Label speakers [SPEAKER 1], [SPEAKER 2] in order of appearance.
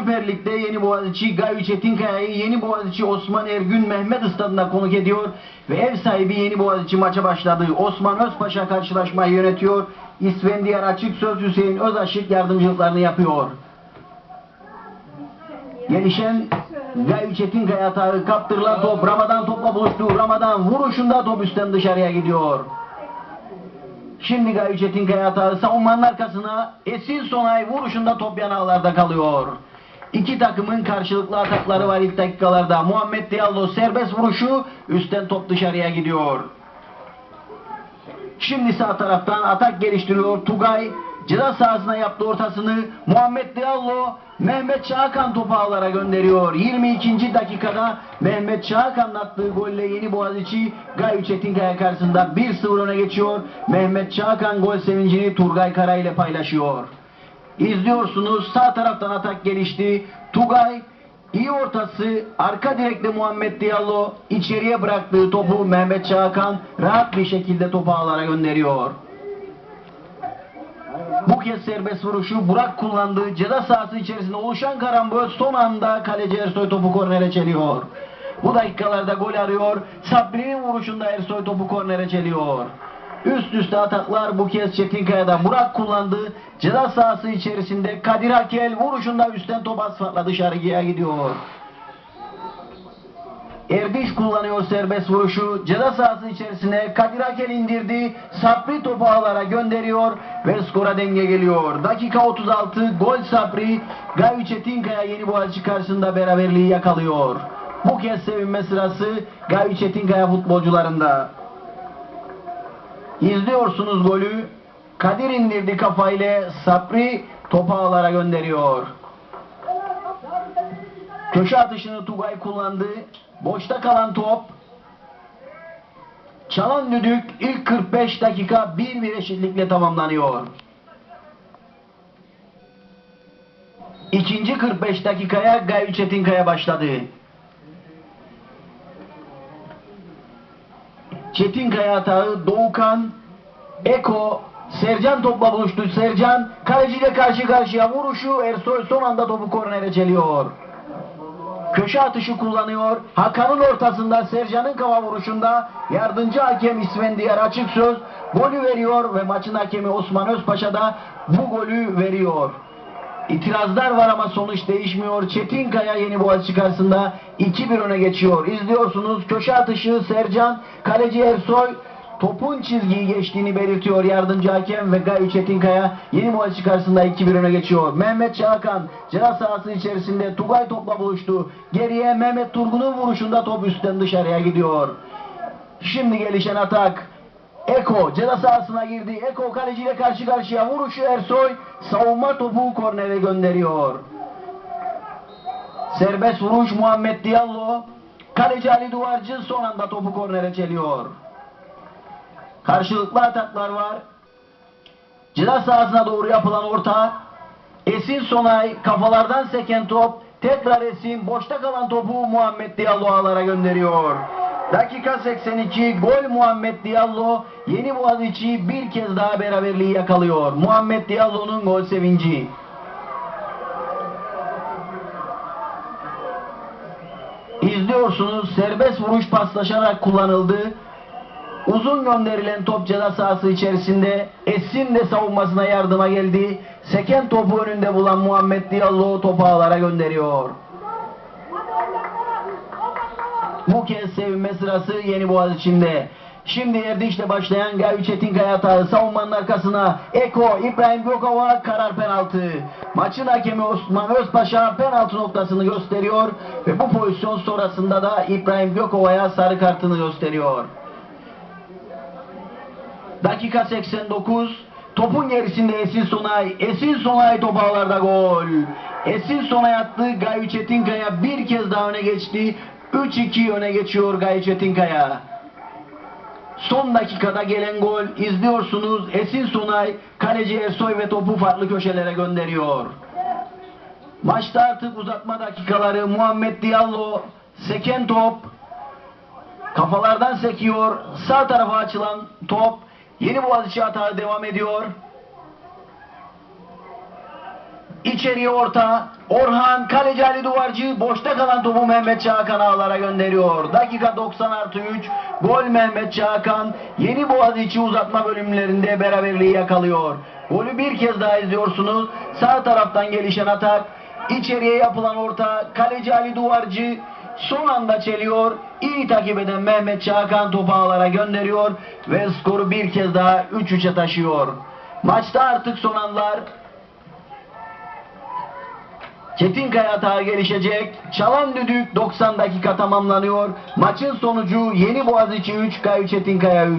[SPEAKER 1] Süper Lig'de Yeni Boğaziçi Gavi Çetinkaya'yı Yeni Boğaziçi Osman Ergün Mehmet Stadı'na konuk ediyor ve ev sahibi Yeni Boğaziçi maça başladı. Osman Özpaşa karşılaşmayı yönetiyor. İsfendiyar Açık Söz Hüseyin Özaşık yardımcılıklarını yapıyor. Gelişen Gavi Çetinkaya atağı kaptırılan top Ramadan topla buluştu. Ramadan vuruşunda top üstten dışarıya gidiyor. Şimdi Gavi Çetinkaya atağı savunmanın arkasına Esin Sonay vuruşunda top yanağlarda kalıyor. İki takımın karşılıklı atakları var ilk dakikalarda. Muhammed Diallo serbest vuruşu üstten top dışarıya gidiyor. Şimdi sağ taraftan atak geliştiriyor Tugay. Ceza sahasına yaptı ortasını. Muhammed Diallo Mehmet Çağkan topu ağlara gönderiyor. 22. dakikada Mehmet Çağkan'ın attığı golle Yeni Boğaziçi Gavi Çetinkaya karşısında 1-0 öne geçiyor. Mehmet Çağkan gol sevincini Turgay Kara ile paylaşıyor. İzliyorsunuz sağ taraftan atak gelişti. Tugay iyi ortası arka direkte Muhammed Diallo içeriye bıraktığı topu Mehmet Çağkan rahat bir şekilde topu ağlara gönderiyor. Bu kez serbest vuruşu Burak kullandığı ceza sahası içerisinde oluşan karambol son anda kaleci Ersoy topu kornere çeliyor. Bu dakikalarda gol arıyor. Sabri'nin vuruşunda Ersoy topu kornere çeliyor. Üst üste ataklar bu kez Çetinkaya'da Burak kullandı. Ceza sahası içerisinde Kadir Akel vuruşunda üstten top asfaltla dışarıya gidiyor. Erdiş kullanıyor serbest vuruşu. Ceza sahası içerisine Kadir Akel indirdi. Sabri topu ağlara gönderiyor ve skora denge geliyor. Dakika 36 gol Sabri. Gavi Çetinkaya Yeni Boğaziçi karşısında beraberliği yakalıyor. Bu kez sevinme sırası Gavi Çetinkaya futbolcularında. İzliyorsunuz golü. Kadir indirdi kafayla Sabri topu ağlara gönderiyor. Köşe atışını Tugay kullandı. Boşta kalan top. Çalan düdük ilk 45 dakika 1-1 eşitlikle tamamlanıyor. İkinci 45 dakikaya Gavi Çetinkaya başladı. Çetinkaya atağı Doğukan, Eko, Sercan topla buluştu. Sercan kaleciyle karşı karşıya vuruşu Ersoy son anda topu kornere çeliyor. Köşe atışı kullanıyor. Hakan'ın ortasında Sercan'ın kafa vuruşunda yardımcı hakem İsfendiyar açık söz golü veriyor ve maçın hakemi Osman Özpaşa da bu golü veriyor. İtirazlar var ama sonuç değişmiyor. Çetinkaya Yeni Boğaziçi karşısında 2-1 öne geçiyor. İzliyorsunuz köşe atışı Sercan, kaleci Ersoy topun çizgiyi geçtiğini belirtiyor yardımcı hakem ve Gayi Çetinkaya Yeni Boğaziçi karşısında 2-1 öne geçiyor. Mehmet Çağkan ceza sahası içerisinde Tugay topla buluştu. Geriye Mehmet Turgun'un vuruşunda top üstten dışarıya gidiyor. Şimdi gelişen atak. Eko ceza sahasına girdi. Eko kaleciyle karşı karşıya vuruşu Ersoy savunma topu kornere gönderiyor. Serbest vuruş Muhammed Diallo. Kaleci Ali Duvarcı son anda topu kornere çeliyor. Karşılıklı ataklar var. Ceza sahasına doğru yapılan orta. Esin Sonay kafalardan seken top. Tekrar Esin boşta kalan topu Muhammed Diallo ağlara gönderiyor. Dakika 82 gol Muhammed Diallo. Yeni Boğaziçi bir kez daha beraberliği yakalıyor. Muhammed Diallo'nun gol sevinci. İzliyorsunuz serbest vuruş paslaşarak kullanıldı. Uzun gönderilen top ceza sahası içerisinde Esin de savunmasına yardıma geldi. Seken topu önünde bulan Muhammed Diallo topu ağlara gönderiyor. Bu kez sevinme sırası Yeni Boğaz içinde. Şimdi Erdinç'le başlayan Gavi Çetinkaya hatağı savunmanın arkasına Eko İbrahim Gökova karar penaltı. Maçın hakemi Osman Özpaşa penaltı noktasını gösteriyor ve bu pozisyon sonrasında da İbrahim Gökova'ya sarı kartını gösteriyor. Dakika 89. Topun gerisinde Esin Sonay. Esin Sonay top ağlarda gol. Esin Sonay attı. Gayi Çetinkaya bir kez daha öne geçti. 3-2 öne geçiyor Gayi Çetinkaya. Son dakikada gelen gol izliyorsunuz. Esin Sonay kaleci Ersoy ve topu farklı köşelere gönderiyor. Maçta artık uzatma dakikaları Muhammed Diallo seken top kafalardan sekiyor. Sağ tarafa açılan top Yeni Boğaziçi hata devam ediyor. İçeriye orta. Orhan kaleci Ali Duvarcı boşta kalan topu Mehmet Çağkan ağlara gönderiyor. Dakika 90 artı 3. Gol Mehmet Çağkan. Yeni Boğaziçi uzatma bölümlerinde beraberliği yakalıyor. Golü bir kez daha izliyorsunuz. Sağ taraftan gelişen atak. İçeriye yapılan orta. Kaleci Ali Duvarcı son anda çeliyor. İyi takip eden Mehmet Çağkan topu ağlara gönderiyor. Ve skoru bir kez daha 3-3'e taşıyor. Maçta artık son anlar. Çetinkaya hata gelişecek. Çalan düdük 90 dakika tamamlanıyor. Maçın sonucu Yeni Boğaziçi 3, Kayu Çetinkaya 3.